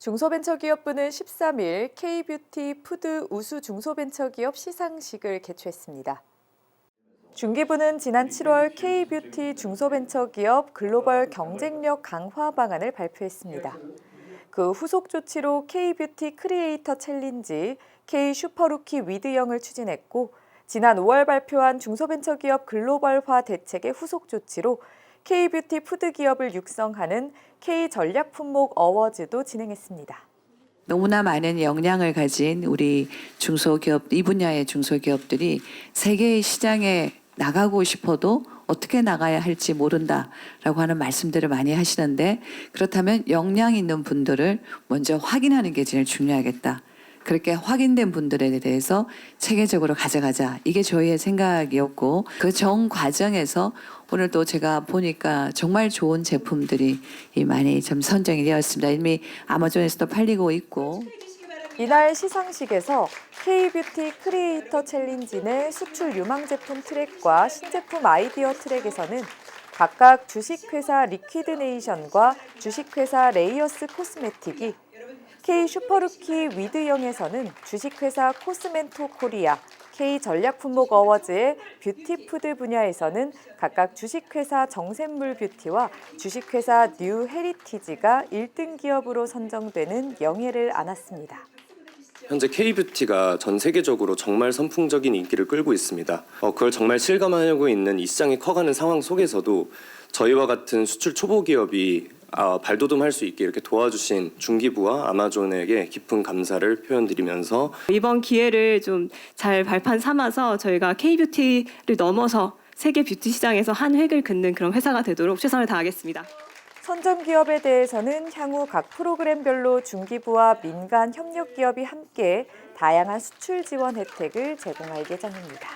중소벤처기업부는 13일 K뷰티 푸드 우수 중소벤처기업 시상식을 개최했습니다. 중기부는 지난 7월 K뷰티 중소벤처기업 글로벌 경쟁력 강화 방안을 발표했습니다. 그 후속 조치로 K뷰티 크리에이터 챌린지, K 슈퍼루키 위드영을 추진했고 지난 5월 발표한 중소벤처기업 글로벌화 대책의 후속 조치로 K뷰티 푸드 기업을 육성하는 K 전략 품목 어워즈도 진행했습니다. 너무나 많은 역량을 가진 우리 중소기업 이 분야의 중소기업들이 세계의 시장에 나가고 싶어도 어떻게 나가야 할지 모른다라고 하는 말씀들을 많이 하시는데 그렇다면 역량 있는 분들을 먼저 확인하는 게 제일 중요하겠다. 그렇게 확인된 분들에 대해서 체계적으로 가져가자. 이게 저희의 생각이었고 그 정 과정에서 오늘 또 제가 보니까 정말 좋은 제품들이 이 많이 좀 선정이 되었습니다. 이미 아마존에서도 팔리고 있고 이날 시상식에서 K뷰티 크리에이터 챌린지 내 수출 유망 제품 트랙과 신제품 아이디어 트랙에서는 각각 주식회사 리퀴드네이션과 주식회사 레이어스 코스메틱이 K 슈퍼루키 위드영에서는 주식회사 코스멘토 코리아, K 전략 품목 어워즈의 뷰티푸드 분야에서는 각각 주식회사 정샘물 뷰티와 주식회사 뉴 헤리티지가 1등 기업으로 선정되는 영예를 안았습니다. 현재 K뷰티가 전 세계적으로 정말 선풍적인 인기를 끌고 있습니다. 어, 그걸 정말 실감하고 있는 이 시장이 커가는 상황 속에서도 저희와 같은 수출 초보 기업이 아, 발돋움할 수 있게 이렇게 도와주신 중기부와 아마존에게 깊은 감사를 표현드리면서 이번 기회를 좀 잘 발판 삼아서 저희가 K뷰티를 넘어서 세계 뷰티 시장에서 한 획을 긋는 그런 회사가 되도록 최선을 다하겠습니다. 선정 기업에 대해서는 향후 각 프로그램별로 중기부와 민간 협력 기업이 함께 다양한 수출 지원 혜택을 제공할 예정입니다.